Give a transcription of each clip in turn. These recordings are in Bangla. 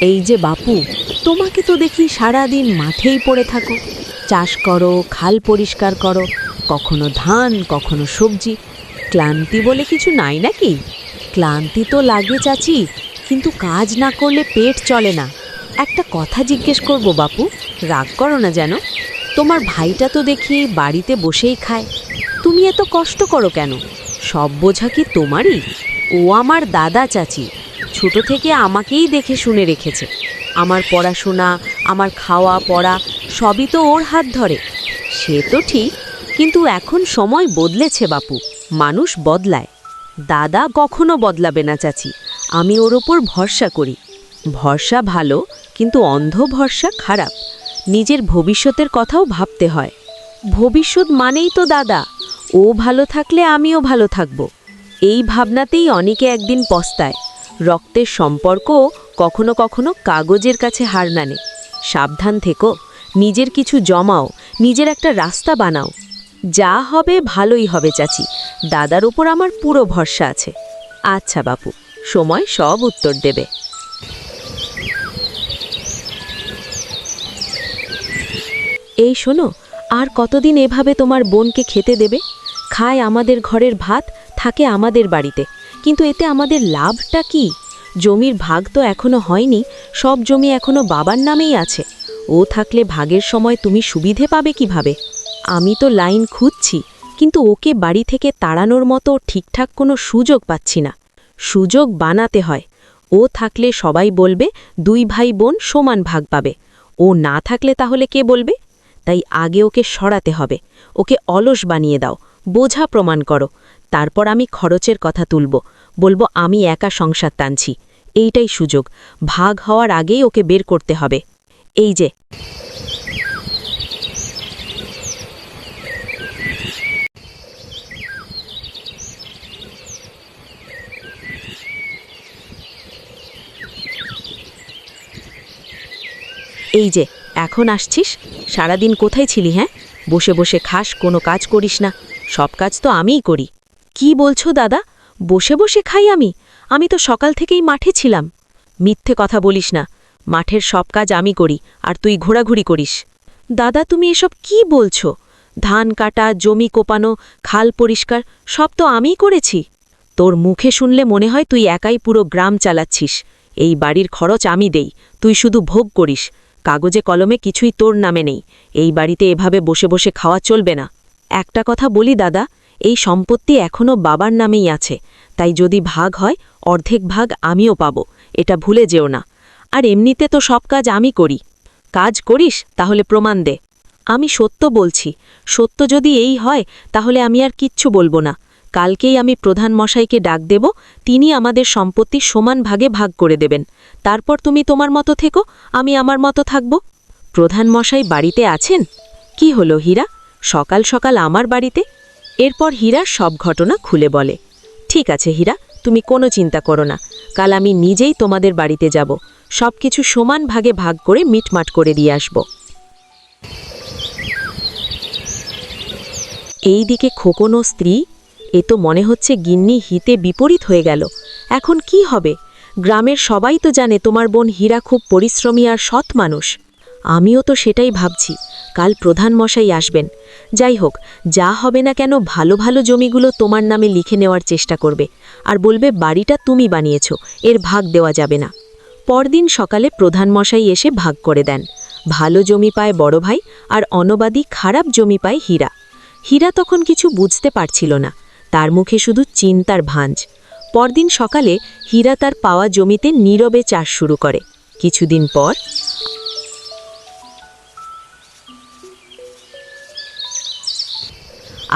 এই যে বাপু, তোমাকে তো দেখি সারাদিন মাঠেই পড়ে থাকো। চাষ করো, খাল পরিষ্কার করো, কখনো ধান, কখনো সবজি। ক্লান্তি বলে কিছু নাই নাকি? ক্লান্তি তো লাগে চাচি, কিন্তু কাজ না করলে পেট চলে না। একটা কথা জিজ্ঞেস করব বাপু, রাগ করো না যেন। তোমার ভাইটা তো দেখি বাড়িতে বসেই খায়। তুমি এত কষ্ট করো কেন? সব বোঝা কি তোমারই? ও আমার দাদা চাচি। ছোট থেকে আমাকেই দেখে শুনে রেখেছে। আমার পড়াশোনা, আমার খাওয়া, পড়া, সবই তো ওর হাত ধরে। সে তো ঠিক, কিন্তু এখন সময় বদলেছে বাপু, মানুষ বদলায়। দাদা কখনো বদলাবে না চাচি, আমি ওর ওপর ভরসা করি। ভরসা ভালো, কিন্তু অন্ধ ভরসা খারাপ। নিজের ভবিষ্যতের কথাও ভাবতে হয়। ভবিষ্যৎ মানেই তো দাদা, ও ভালো থাকলে আমিও ভালো থাকব। এই ভাবনাতেই অনেকে একদিন পস্তায়। রক্তের সম্পর্ক কখনো কখনো কাগজের কাছে হার নানে। সাবধান থেকো, নিজের কিছু জমাও, নিজের একটা রাস্তা বানাও। যা হবে ভালোই হবে চাচি, দাদার উপর আমার পুরো ভরসা আছে। আচ্ছা বাপু, সময় সব উত্তর দেবে। এই শোনো, আর কতদিন এভাবে তোমার বোনকে খেতে দেবে? খায় আমাদের ঘরের ভাত, থাকে আমাদের বাড়িতে। কিন্তু এতে আমাদের লাভটা কি? জমির ভাগ তো এখনও হয়নি, সব জমি এখনও বাবার নামেই আছে। ও থাকলে ভাগের সময় তুমি সুবিধে পাবে কীভাবে? আমি তো লাইন খুঁজছি, কিন্তু ওকে বাড়ি থেকে তাড়ানোর মতো ঠিকঠাক কোনো সুযোগ পাচ্ছি না। সুযোগ বানাতে হয়। ও থাকলে সবাই বলবে, দুই ভাই বোন সমান ভাগ পাবে। ও না থাকলে তাহলে কে বলবে? তাই আগে ওকে সরাতে হবে। ওকে অলস বানিয়ে দাও। বোঝা প্রমাণ করো। তারপর আমি খরচের কথা তুলব, বলব, আমি একা সংসার টানছি। এইটাই সুযোগ। ভাগ হওয়ার আগেই ওকে বের করতে হবে। এই যে। এই যে, এখন আসছিস? সারাদিন কোথায় ছিলি হ্যাঁ? বসে বসে খাস, কোনো কাজ করিস না। সব কাজ তো আমিই করি। কি বলছো, দাদা? বসে বসে খাই আমি। আমি তো সকাল থেকেই মাঠে ছিলাম। মিথ্যে কথা বলিস না। মাঠের সব কাজ আমি করি, আর তুই ঘোরাঘুরি করিস। দাদা, তুমি এসব কি বলছো? ধান কাটা, জমি কোপানো, খাল পরিষ্কার, সব তো আমিই করেছি। তোর মুখে শুনলে মনে হয় তুই একাই পুরো গ্রাম চালাচ্ছিস। এই বাড়ির খরচ আমি দেই, তুই শুধু ভোগ করিস। কাগজে কলমে কিছুই তোর নামে নেই। এই বাড়িতে এভাবে বসে বসে খাওয়া চলবে না। একটা কথা বলি, দাদা এই সম্পত্তি এখনও বাবার নামেই আছে, তাই যদি ভাগ হয়, অর্ধেক ভাগ আমিও পাব, এটা ভুলে যেও না। আর এমনিতে তো সব কাজ আমি করি। কাজ করিস, তাহলে প্রমাণ দে। আমি সত্য বলছি, সত্য যদি এই হয়, তাহলে আমি আর কিচ্ছু বলব না। কালকেই আমি প্রধান মশাইকে ডাক দেব, তিনি আমাদের সম্পত্তি সমান ভাগে ভাগ করে দেবেন। তারপর তুমি তোমার মতো থেকো, আমি আমার মতো থাকব। প্রধান মশাই বাড়িতে আছেন? কি হলো হীরা? সকাল সকাল আমার বাড়িতে? এরপর হীরা সব ঘটনা খুলে বলে, ঠিক আছে হীরা, তুমি কোনো চিন্তা করো না। কাল আমি নিজেই তোমাদের বাড়িতে যাব। সব কিছু সমান ভাগে ভাগ করে মিটমাট করে দিয়ে আসব। এই দিকে খোকনো স্ত্রী, এ তো মনে হচ্ছে গিন্নি হিতে বিপরীত হয়ে গেল। এখন কি হবে? গ্রামের সবাই তো জানে তোমার বোন হীরা খুব পরিশ্রমী আর সৎ মানুষ। আমিও তো সেটাই ভাবছি। কাল প্রধান মশাই আসবেন। যাই হোক, যা হবে না কেন ভালো ভালো জমিগুলো তোমার নামে লিখে নেওয়ার চেষ্টা করবে। আর বলবে, বাড়িটা তুমি বানিয়েছ, এর ভাগ দেওয়া যাবে না। পরদিন সকালে প্রধান মশাই এসে ভাগ করে দেন। ভালো জমি পায় বড় ভাই, আর অনবাদী খারাপ জমি পায় হীরা। হীরা তখন কিছু বুঝতে পারছিল না। তার মুখে শুধু চিন্তার ভাঁজ। পরদিন সকালে হীরা তার পাওয়া জমিতে নীরবে চাষ শুরু করে। কিছুদিন পর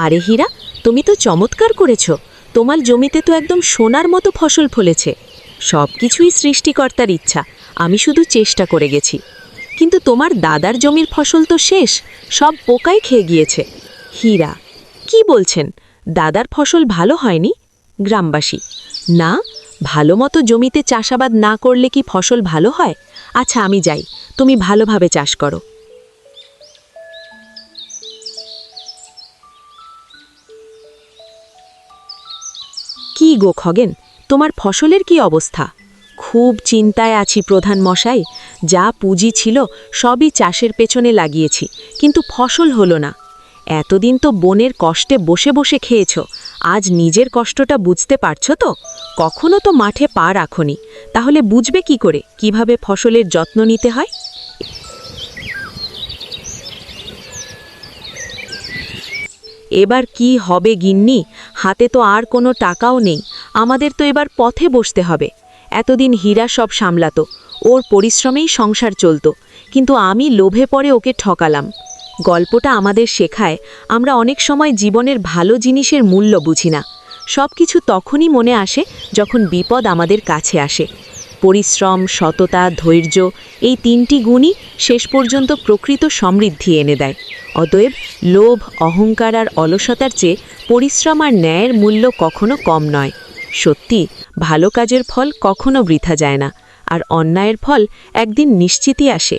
আরে হীরা, তুমি তো চমৎকার করেছ। তোমার জমিতে তো একদম সোনার মতো ফসল ফলেছে। সব কিছুই সৃষ্টিকর্তার ইচ্ছা, আমি শুধু চেষ্টা করে গেছি। কিন্তু তোমার দাদার জমির ফসল তো শেষ, সব পোকাই খেয়ে গিয়েছে। হীরা, কি বলছেন? দাদার ফসল ভালো হয়নি? গ্রামবাসী, না, ভালো মতো জমিতে চাষাবাদ না করলে কি ফসল ভালো হয়? আচ্ছা আমি যাই, তুমি ভালোভাবে চাষ করো। গো খগেন তোমার ফসলের কি অবস্থা? খুব চিন্তায় আছি প্রধান মশাই, যা পুঁজি ছিল সবই চাষের পেছনে লাগিয়েছি, কিন্তু ফসল হলো না। এতদিন তো বনের কষ্টে বসে বসে খেয়েছ, আজ নিজের কষ্টটা বুঝতে পারছ তো? কখনো তো মাঠে পা রাখনি, তাহলে বুঝবে কি করে, কীভাবে ফসলের যত্ন নিতে হয়? এবার কি হবে গিন্নি হাতে তো আর কোনো টাকাও নেই, আমাদের তো এবার পথে বসতে হবে। এতদিন হীরা সব সামলাত, ওর পরিশ্রমেই সংসার চলত, কিন্তু আমি লোভে পরে ওকে ঠকালাম। গল্পটা আমাদের শেখায়, আমরা অনেক সময় জীবনের ভালো জিনিসের মূল্য বুঝি না। সব কিছু তখনই মনে আসে যখন বিপদ আমাদের কাছে আসে। পরিশ্রম, সততা, ধৈর্য এই তিনটি গুণই শেষ পর্যন্ত প্রকৃত সমৃদ্ধি এনে দেয়। অতএব লোভ, অহংকার আর অলসতার চেয়ে পরিশ্রম আর ন্যায়ের মূল্য কখনো কম নয়। সত্যি, ভালো কাজের ফল কখনো বৃথা যায় না, আর অন্যায়ের ফল একদিন নিশ্চিতই আসে।